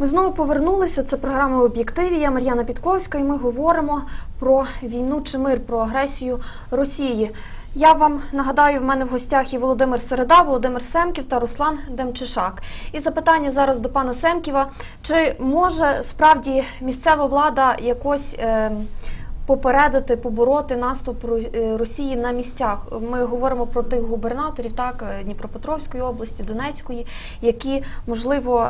Ми знову повернулися. Це програма в об'єктиві. Я Мар'яна Підковська, і ми говоримо про війну чи мир, про агресію Росії. Я вам нагадаю, в мене в гостях і Володимир Середа, Володимир Семків та Руслан Демчишак. І запитання зараз до пана Семківа: чи може справді місцева влада якось е, попередити, побороти наступ е, Росії на місцях? Ми говоримо про тих губернаторів, так е, Дніпропетровської області, Донецької, які можливо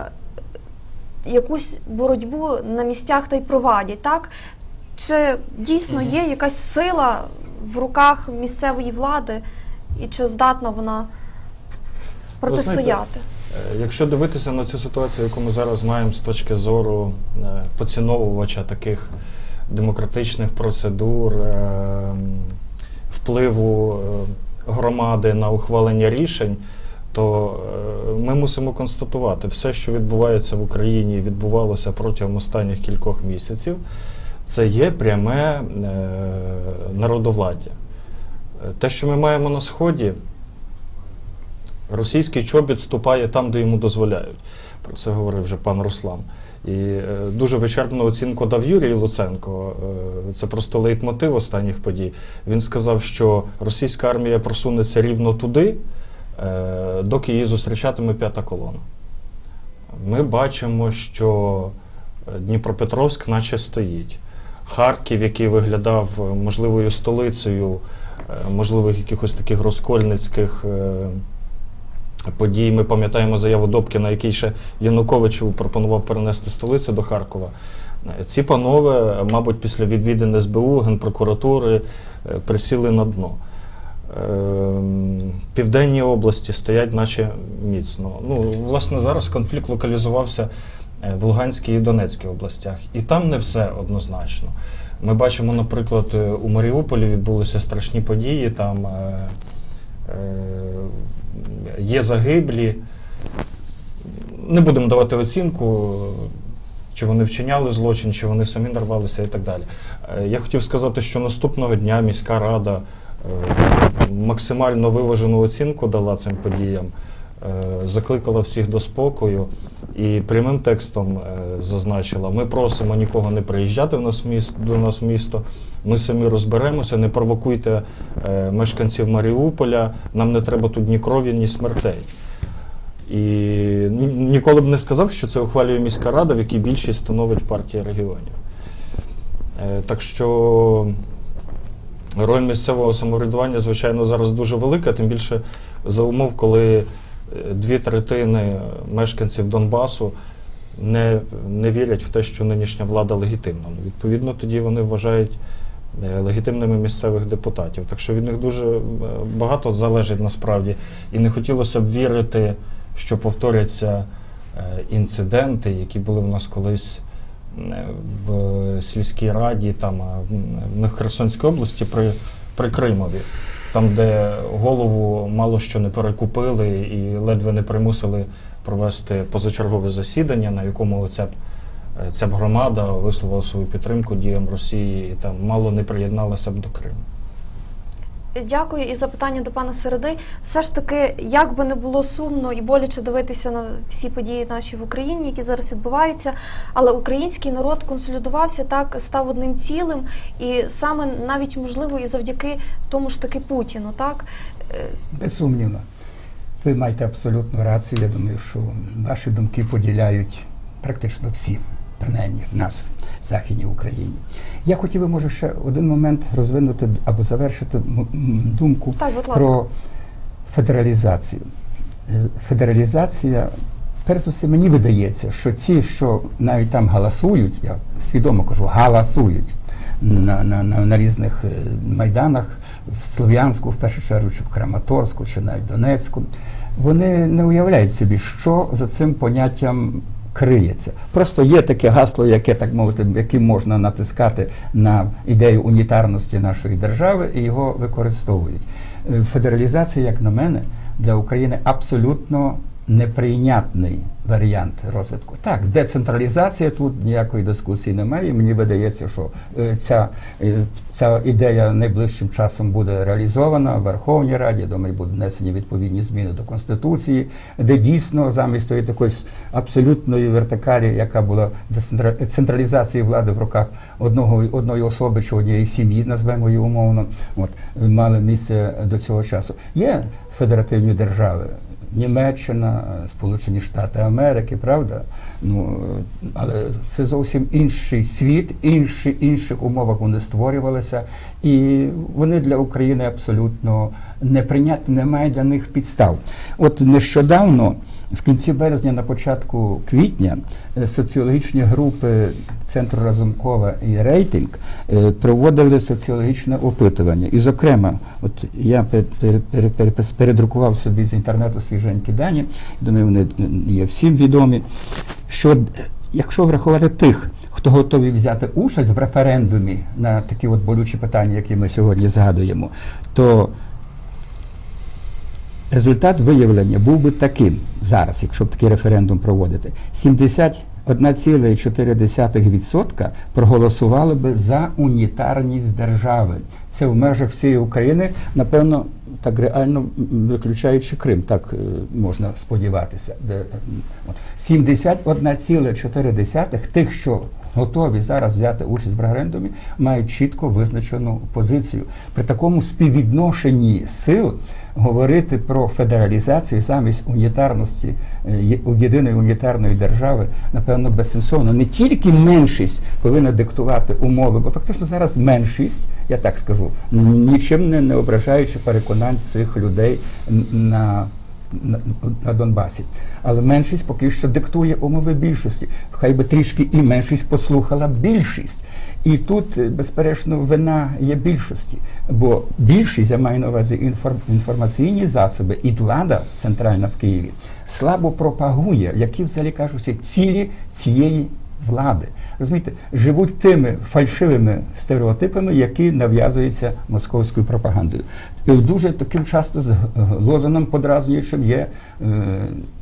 якусь боротьбу на місцях та й провадять, так? Чи дійсно є якась сила в руках місцевої влади, і чи здатна вона протистояти? Е, Якщо дивитися на цю ситуацію, яку ми зараз маємо з точки зору е, поціновувача таких демократичних процедур, е, впливу громади на ухвалення рішень, то е, ми мусимо констатувати, все, що відбувається в Україні, і відбувалося протягом останніх кількох місяців, це є пряме е, народовладдя. Е, Те, що ми маємо на Сході, російський чобіт ступає там, де йому дозволяють. Про це говорив вже пан Руслан. І е, дуже вичерпну оцінку дав Юрій Луценко. Е, це просто лейтмотив останніх подій. Він сказав, що російська армія просунеться рівно туди, доки її зустрічатиме п'ята колона. Ми бачимо, що е, Дніпропетровськ наче стоїть. Харків, який виглядав е, можливою столицею е, можливих якихось таких розкольницьких е, подій. Ми пам'ятаємо заяву Добкіна, який ще Януковичу пропонував перенести столицю до Харкова. Е, Ці панове, мабуть, після відвідин СБУ, Генпрокуратури е, присіли на дно. Ем, Південні області стоять наче міцно. Ну, власне, зараз конфлікт локалізувався е, в Луганській і Донецькій областях. І там не все однозначно. Ми бачимо, наприклад, е, у Маріуполі відбулися страшні події, там е, е, є загиблі. Не будемо давати оцінку, чи вони вчиняли злочин, чи вони самі нарвалися і так далі. Е, Я хотів сказати, що наступного дня міська рада максимально виважену оцінку дала цим подіям, е, закликала всіх до спокою і прямим текстом е, зазначила: ми просимо нікого не приїжджати в нас в міс- до нас в місто. Ми самі розберемося, не провокуйте е, мешканців Маріуполя. Нам не треба тут ні крові, ні смертей. І ніколи б не сказав, що це ухвалює міська рада, в якій більшість становить партія регіонів. Е, Так що роль місцевого самоврядування, звичайно, зараз дуже велика, тим більше за умов, коли е, дві третини мешканців Донбасу не, не вірять в те, що нинішня влада легітимна. Ну, Відповідно, тоді вони вважають е, легітимними місцевих депутатів. Так що від них дуже е, багато залежить насправді. І не хотілося б вірити, що повторяться інциденти, які були в нас колись в сільській раді, там е, в Херсонській області при, при Кримові, там, де голову мало що не перекупили і ледве не примусили провести позачергове засідання, на якому ця ця б громада висловила свою підтримку діям Росії і там мало не приєдналася б до Криму. Дякую і запитання до пана Середи. Все ж таки, як би не було сумно і боляче дивитися на всі події наші в Україні, які зараз відбуваються, але український народ консолідувався так, став одним цілим, і саме навіть можливо і завдяки тому ж таки Путіну, так Е, Безсумнівно. Ви маєте абсолютну рацію. Я думаю, що ваші думки поділяють практично всі, принаймні в нас в Західній Україні. Я хотів би, може, ще один момент розвинути або завершити думку Так, про федералізацію. Е, Федералізація, перш за все, мені видається, що ті, що навіть там галасують, я свідомо кажу, галасують на, на, на, на різних е, майданах в Слов'янську, в першу чергу, чи в Краматорську, чи навіть Донецьку, вони не уявляють собі, що за цим поняттям криється. Просто є таке гасло, яке так мовити, яким можна натискати на ідею унітарності нашої держави, і його використовують. Е, Федералізація, як на мене, для України абсолютно неприйнятний варіант розвитку. Так, децентралізація тут ніякої дискусії немає. Мені видається, що е, ця, е, ця ідея найближчим часом буде реалізована в Верховній Раді. Думаю, будуть внесені відповідні зміни до Конституції, де дійсно замість тої такої абсолютної вертикалі, яка була децентра- централізації влади в руках одного одної особи чи однієї сім'ї, назвемо її умовно, от мали місце до цього часу. Є федеративні держави. Німеччина, е, Сполучені Штати Америки, правда? Ну, е, але це зовсім інший світ, інші, інших умовах вони створювалися, і вони для України абсолютно неприйнятні, немає для них підстав. От нещодавно, в кінці березня, на початку квітня, е, соціологічні групи Центру Разумкова і Рейтинг проводили соціологічне опитування. І, зокрема, от я передрукував собі з інтернету свіженькі дані, думаю, вони е, є всім відомі, що е, якщо врахувати тих, хто готовий взяти участь в референдумі на такі от болючі питання, які ми сьогодні згадуємо, то результат виявлення був би таким зараз, якщо б такий референдум проводити. 71,4% проголосували би за унітарність держави. Це в межах всієї України, напевно, так реально виключаючи Крим, так е, можна сподіватися. Де, е, от. 71,4% тих, що готові зараз взяти участь в референдумі, мають чітко визначену позицію. При такому співвідношенні сил говорити про федералізацію замість унітарності е, єдиної унітарної держави, напевно, безсенсовно. Не тільки меншість повинна диктувати умови, бо фактично зараз меншість, я так скажу, нічим не ображаючи переконань цих людей на на, Донбасі. Але меншість поки що диктує умови більшості. Хай би трішки і меншість послухала більшість. І тут, е, безперечно, вина є більшості. Бо більшість, я маю на увазі інформ, інформаційні засоби і влада центральна в Києві слабо пропагує, які взагалі кажуться цілі цієї влади. Розумієте, живуть тими фальшивими стереотипами, які нав'язуються московською пропагандою. І дуже таким часто з лозуном подразнюючим є е,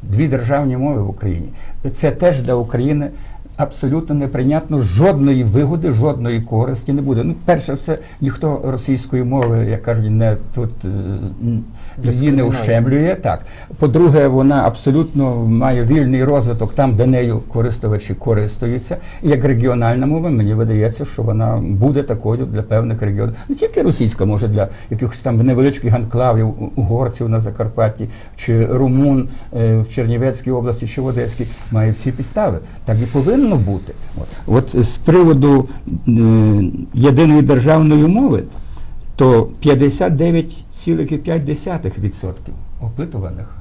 дві державні мови в Україні. Це теж для України. Абсолютно неприйнятно жодної вигоди, жодної користі не буде. Ну, перше все, ніхто російської мови, як кажуть, не тут е, її не ущемлює. Так. По-друге, вона абсолютно має вільний розвиток там, де нею користувачі користуються. І як регіональна мова, мені видається, що вона буде такою для певних регіонів. Не тільки російська, може для якихось там невеличких анклавів угорців на Закарпатті, чи румун е, в Чернівецькій області, чи в Одеській, має всі підстави. Так і повинно бути. От, от з приводу е, єдиної державної мови, то 59,5% опитуваних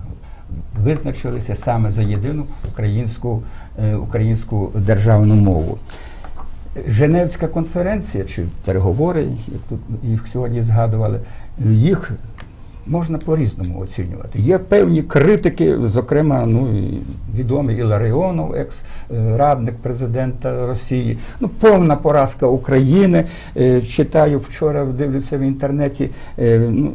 визначилися саме за єдину українську, е, українську державну мову. Женевська конференція чи переговори, як тут їх сьогодні згадували, їх можна по-різному оцінювати. Є певні критики, зокрема, ну і відомий Іларіонов, екс-радник президента Росії. Ну, повна поразка України. Е, Читаю вчора, дивлюся в інтернеті. е, Ну,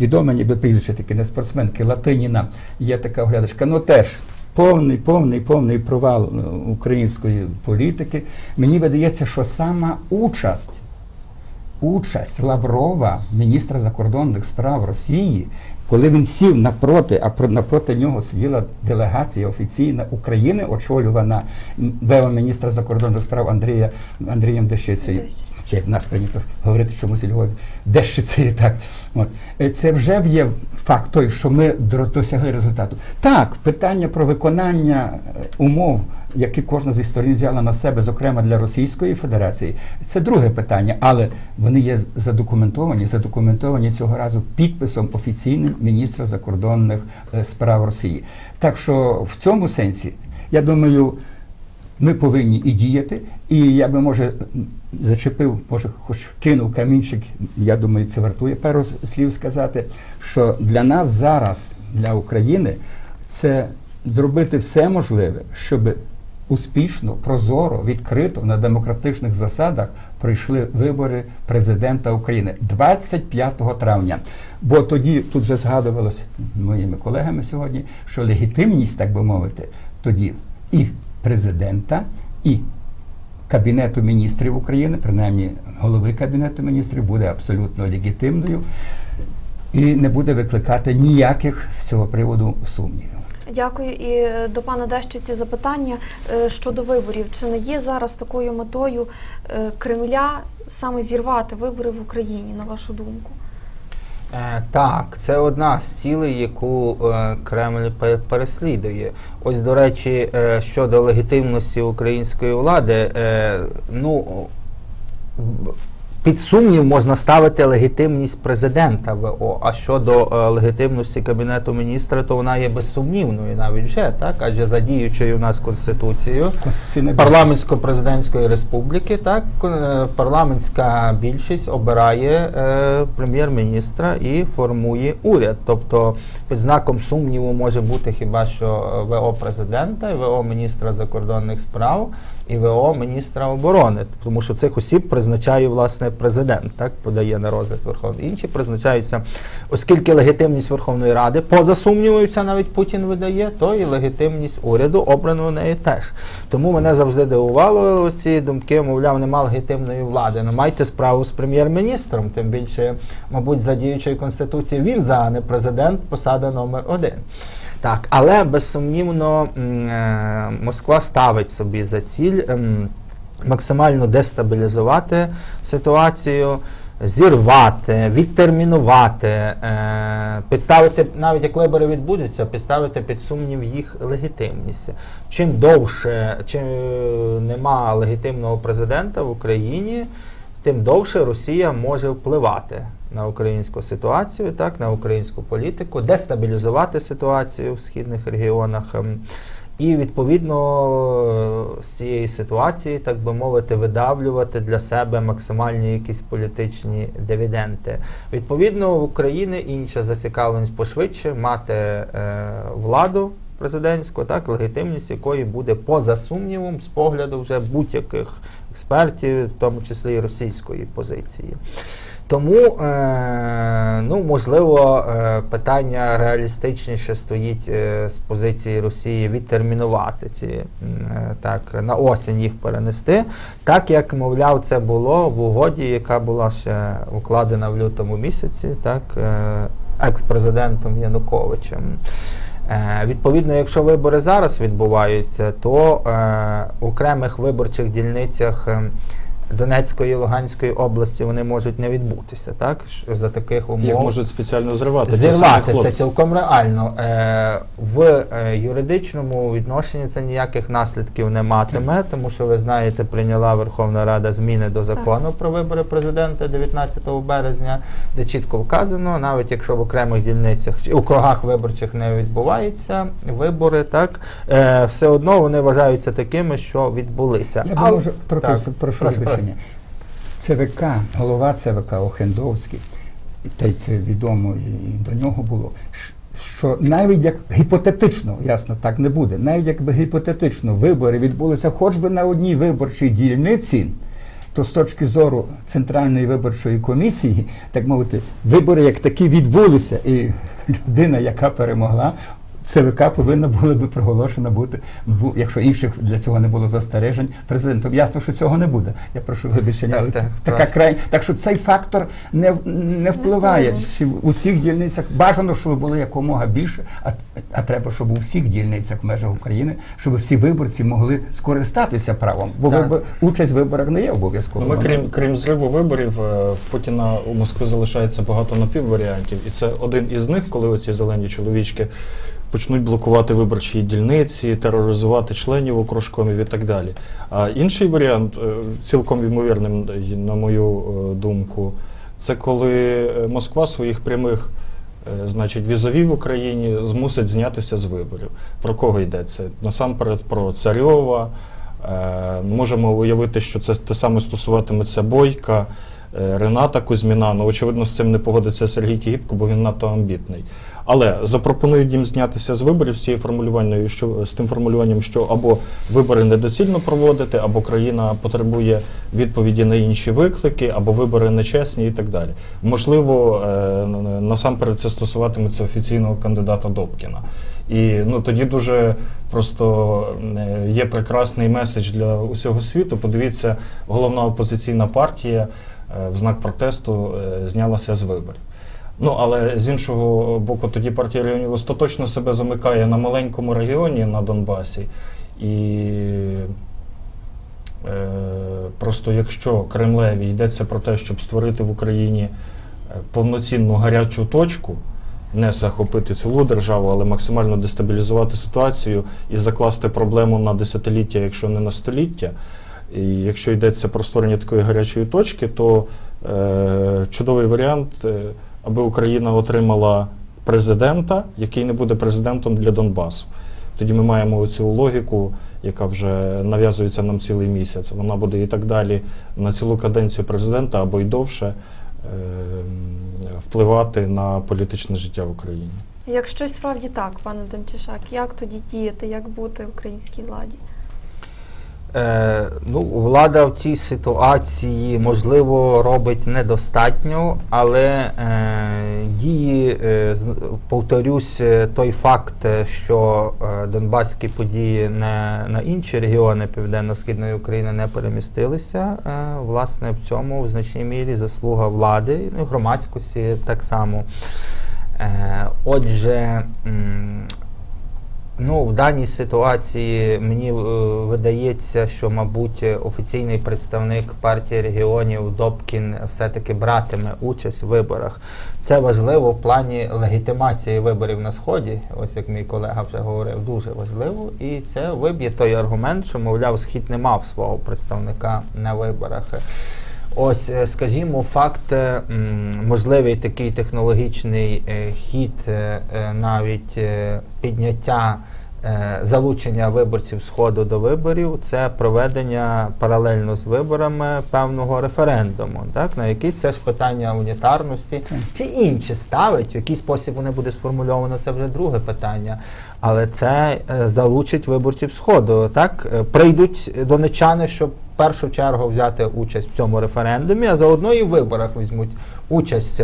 відоме, ніби прізвище таке, не спортсменки, Латиніна, є така оглядачка. Ну теж повний, повний, повний провал е, української політики. Мені видається, що сама участь участь Лаврова, міністра закордонних справ Росії, коли він сів напроти, а про- напроти нього сиділа делегація офіційна України, очолювана м, міністра закордонних справ Андрія Андрієм Дещицею. Чи як в нас прийнято говорити чомусь Львові, Дещицею, так. От. Е, Це вже є факт той, що ми досягли результату. Так, питання про виконання е, умов, які кожна зі сторін взяла на себе, зокрема для Російської Федерації, це друге питання, але вони є задокументовані, задокументовані цього разу підписом офіційним міністра закордонних е, справ Росії. Так що в цьому сенсі, я думаю, ми повинні і діяти. І я би може зачепив, може, хоч кинув камінчик. Я думаю, це вартує пару слів сказати, що для нас зараз, для України, це зробити все можливе, щоб успішно, прозоро, відкрито на демократичних засадах пройшли вибори президента України 25 травня. Бо тоді тут вже згадувалось моїми колегами сьогодні, що легітимність, так би мовити, тоді і президента, і Кабінету міністрів України, принаймні голови Кабінету міністрів, буде абсолютно легітимною і не буде викликати ніяких з цього приводу сумнівів. Дякую. І е, до пана Дещиці запитання е, щодо виборів. Чи не є зараз такою метою е, Кремля саме зірвати вибори в Україні, на вашу думку? Так, це одна з цілей, яку Кремль пе- переслідує. Ось, до речі, щодо легітимності української влади, ну під сумнів можна ставити легітимність президента ВО. А щодо е, легітимності кабінету міністра, то вона є безсумнівною навіть вже, так адже за діючою у нас конституцією. Парламентсько-президентської республіки, так е, парламентська більшість обирає е, прем'єр-міністра і формує уряд. Тобто під знаком сумніву може бути хіба що е, ВО президента, і ВО міністра закордонних справ і ВО міністра оборони, тому що цих осіб призначає власне президент, так подає на розгляд Верховної. Інші призначаються, оскільки легітимність Верховної Ради поза сумнівою, навіть Путін видає, то і легітимність уряду обраного неї теж. Тому мене завжди дивувало ці думки, мовляв, нема легітимної влади. Ну майте справу з прем'єр-міністром, тим більше, мабуть, за діючою конституцією він за, не президент, посада номер один. Так, але безсумнівно е, Москва ставить собі за ціль ем, максимально дестабілізувати ситуацію, зірвати, відтермінувати, е, підставити, навіть як вибори відбудуться, підставити під сумнів їх легітимність. Чим довше, чим нема легітимного президента в Україні, тим довше Росія може впливати на українську ситуацію, так, на українську політику, дестабілізувати ситуацію в східних регіонах. ем, І відповідно з цієї ситуації, так би мовити, видавлювати для себе максимальні якісь політичні дивіденти. Відповідно, в України інша зацікавленість пошвидше мати е, владу президентську, так, легітимність якої буде поза сумнівом з погляду вже будь-яких експертів, в тому числі і російської позиції. Тому, е, ну, можливо, е, питання реалістичніше стоїть е, з позиції Росії відтермінувати ці так, на осінь їх перенести, так як, мовляв, це було в угоді, яка була ще укладена в лютому місяці, так, екс-президентом Януковичем. Відповідно, якщо вибори зараз відбуваються, то в окремих виборчих дільницях е, Донецької і Луганської області вони можуть не відбутися, так? За таких умов Їх можуть спеціально зривати. зірвати це цілком реально. Е, в е, юридичному відношенні це ніяких наслідків не матиме, тому що ви знаєте, прийняла Верховна Рада зміни до закону про вибори президента 19 березня, де чітко вказано, навіть якщо в окремих дільницях чи округах виборчих не відбуваються вибори, так е, все одно вони вважаються такими, що відбулися. Я Але- може втрутився, Так, прошу прошу, вибачення. ЦВК, голова ЦВК Охендовський, та й це відомо і до нього було. Що навіть як гіпотетично, ясно, так не буде, навіть якби гіпотетично вибори відбулися хоч би на одній виборчій дільниці, то з точки зору Центральної виборчої комісії, так мовити, вибори як такі відбулися, і людина, яка перемогла, ЦВК повинна була би проголошена бути, бу- якщо інших для цього не було застережень, президентом. Ясно, що цього не буде. Я прошу вибачення, але так, це така край. Так що цей фактор не, не впливає. Чи в усіх дільницях бажано, щоб було якомога більше, а, а треба, щоб у всіх дільницях в межах України, щоб всі виборці могли скористатися правом. Бо Так. вибор, участь в виборах не є обов'язково. Ну, ми, крім, крім зриву виборів, е, в Путіна у Москві залишається багато напівваріантів. І це один із них, коли оці зелені чоловічки почнуть блокувати виборчі дільниці, тероризувати членів окружкомів і так далі. А інший варіант, е, цілком ймовірним, на мою е, думку, це коли е, Москва своїх прямих. Значить, візові в Україні змусить знятися з виборів. Про кого йдеться? Насамперед про Царьова. Можемо уявити, що це те саме стосуватиметься Бойка, Рената Кузьміна. Ну, очевидно, з цим не погодиться Сергій Тігіпко, бо він надто амбітний. Але запропонують їм знятися з виборів з цією формулюванням, що з тим формулюванням, що або вибори недоцільно проводити, або країна потребує відповіді на інші виклики, або вибори нечесні і так далі. Можливо, е, насамперед це стосуватиметься офіційного кандидата Добкіна. І ну тоді дуже просто е, є прекрасний меседж для усього світу. Подивіться, головна опозиційна партія е, в знак протесту е, знялася з виборів. Ну, але з іншого боку, тоді партія регіонів остаточно себе замикає на маленькому регіоні на Донбасі. І е, просто якщо Кремлеві йдеться про те, щоб створити в Україні е, повноцінну гарячу точку, не захопити цілу державу, але максимально дестабілізувати ситуацію і закласти проблему на десятиліття, якщо не на століття. І якщо йдеться про створення такої гарячої точки, то е, чудовий варіант, е, аби Україна отримала президента, який не буде президентом для Донбасу. Тоді ми маємо цю логіку, яка вже нав'язується нам цілий місяць. Вона буде і так далі на цілу каденцію президента або й довше е, впливати на політичне життя в Україні. Якщо справді так, пане Демчишак, як тоді діяти, як бути в українській владі? Е, ну, влада в цій ситуації можливо робить недостатньо, але е, дії, е, повторюсь, е, той факт, е, що е, донбаські події не на інші регіони Південно-Східної України не перемістилися, е, власне, в цьому в значній мірі заслуга влади і громадськості так само. Е, отже, Ну, в даній ситуації мені е, видається, що, мабуть, офіційний представник партії регіонів Добкін все-таки братиме участь в виборах. Це важливо в плані легітимації виборів на сході. Ось як мій колега вже говорив, дуже важливо. І це виб'є той аргумент, що, мовляв, схід не мав свого представника на виборах. Ось, е, скажімо, факт, е, можливий такий технологічний е, хід, навіть підняття залучення виборців Сходу до виборів, це проведення паралельно з виборами певного референдуму, так, на якісь це ж питання унітарності чи інші ставить, в який спосіб воно буде сформульовано, це вже друге питання. Але це залучить виборців Сходу. Так прийдуть донечани, щоб в першу чергу взяти участь в цьому референдумі, а заодно і в виборах візьмуть участь.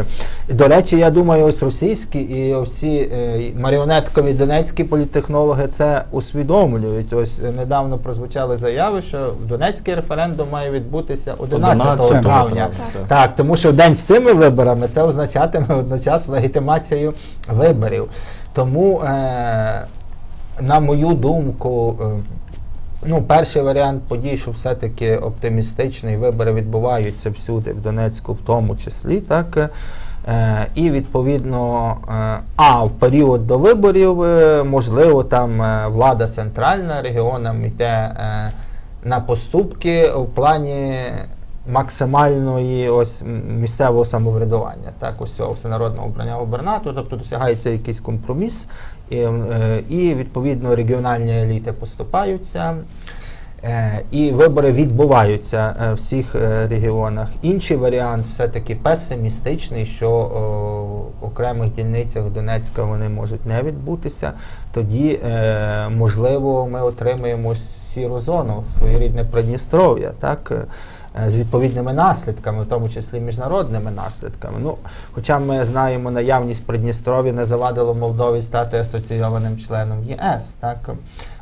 До речі, я думаю, ось російські і всі е, маріонеткові донецькі політтехнологи це усвідомлюють. Ось недавно прозвучали заяви, що Донецький референдум має відбутися 11 11 травня. травня. Так, тому що в день з цими виборами це означатиме одночасно легітимацію виборів. Тому, е, на мою думку, е, ну, перший варіант подій, що все-таки оптимістичний, вибори відбуваються всюди, в Донецьку в тому числі, так. Е, і відповідно, е, а в період до виборів, е, можливо, там влада центральна регіонам йде на поступки в плані максимальної ось місцевого самоврядування, так, ось цього всенародного обрання губернатора, тобто досягається якийсь компроміс, і, е, і відповідно регіональні еліти поступаються. Е, І вибори відбуваються е, в всіх регіонах. Інший варіант все-таки песимістичний, що в окремих дільницях Донецька вони можуть не відбутися. Тоді, можливо, ми отримаємо сіру зону, своєрідне Придністров'я, так? Е, з відповідними наслідками, в тому числі міжнародними наслідками. Ну, хоча ми знаємо, наявність Придністров'я не завадило Молдові стати асоційованим членом ЄС. Так?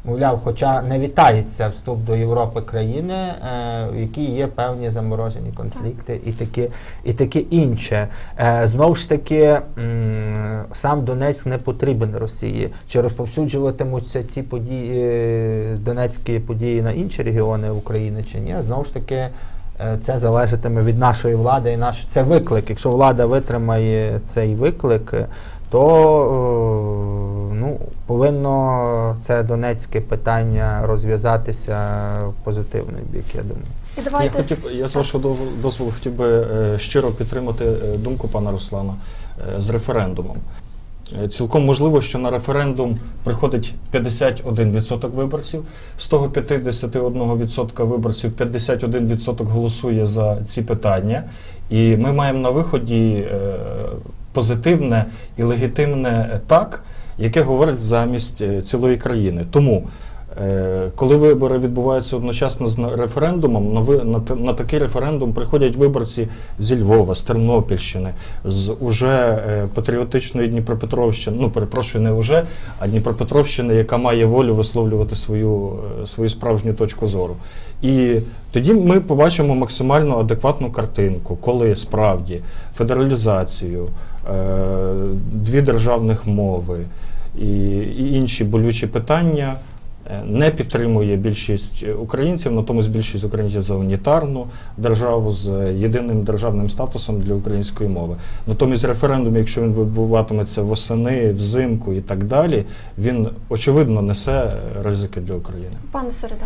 Мовляв, хоча не вітається вступ до Європи країни, е, в якій є певні заморожені конфлікти і таке, і таке інше. Е, знову ж таки, м, сам Донецьк не потрібен Росії. Чи розповсюджуватимуться ці події, е, донецькі події на інші регіони України чи ні? Знову ж таки. е, Це залежатиме від нашої влади і наш це виклик. Якщо влада витримає цей виклик, то е, ну, повинно це донецьке питання розв'язатися в позитивний бік, я думаю. І Я хотів, я з вашого дозволу хотів би е, щиро підтримати е, думку пана Руслана з референдумом. Е, Цілком можливо, що на референдум приходить 51% виборців. З того 51% виборців 51% голосує за ці питання. І ми маємо на виході е, позитивне і легітимне так, яке говорить замість е, цілої країни. Тому Коли вибори відбуваються одночасно з референдумом, на, на, на такий референдум приходять виборці зі Львова, з Тернопільщини, з уже е, патріотичної Дніпропетровщини. Ну, перепрошую, не уже, а Дніпропетровщини, яка має волю висловлювати свою, е, свою справжню точку зору. І тоді ми побачимо максимально адекватну картинку, коли справді федералізацію, е, дві державних мови і, і інші болючі питання е, не підтримує більшість українців, натомість більшість українців за унітарну державу з єдиним державним статусом для української мови. Натомість референдум, якщо він відбуватиметься восени, взимку і так далі, він очевидно несе ризики для України. Пане Середа.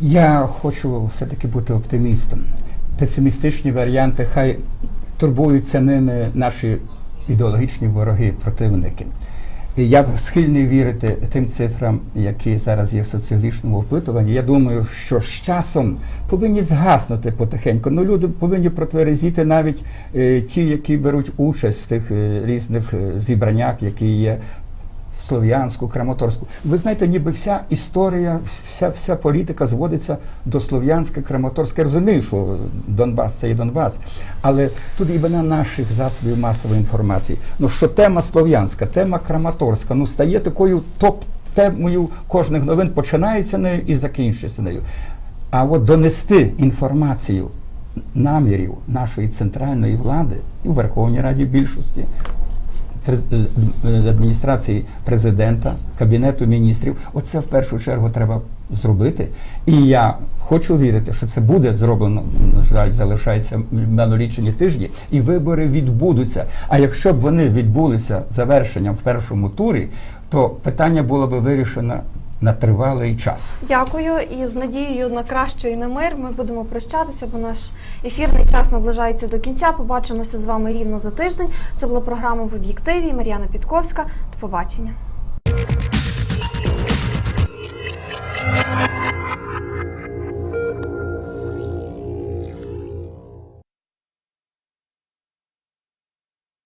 Я хочу все-таки бути оптимістом. Песимістичні варіанти, хай турбуються ними наші ідеологічні вороги, противники. Я схильний вірити тим цифрам, які зараз є в соціологічному опитуванні. Я думаю, що з часом повинні згаснути потихеньку. Ну, люди повинні протверезіти навіть е, ті, які беруть участь в тих е, різних е, зібраннях, які є Слов'янську, Краматорську. Ви знаєте, ніби вся історія, вся, вся політика зводиться до Слов'янська, Краматорська. Я розумію, що Донбас це і Донбас, але тут імена наших засобів масової інформації. Ну що тема Слов'янська, тема Краматорська, ну стає такою топ-темою кожних новин, починається нею і закінчується нею. А от донести інформацію намірів нашої центральної влади і в Верховній Раді більшості, адміністрації президента, кабінету міністрів. Оце в першу чергу треба зробити. І я хочу вірити, що це буде зроблено. На жаль, залишається малолічені тижні, і вибори відбудуться. А якщо б вони відбулися завершенням в першому турі, то питання було б вирішено на тривалий час. Дякую і з надією на краще і на мир. Ми будемо прощатися, бо наш ефірний час наближається до кінця. Побачимося з вами рівно за тиждень. Це була програма в об'єктиві. Мар'яна Підковська. До побачення.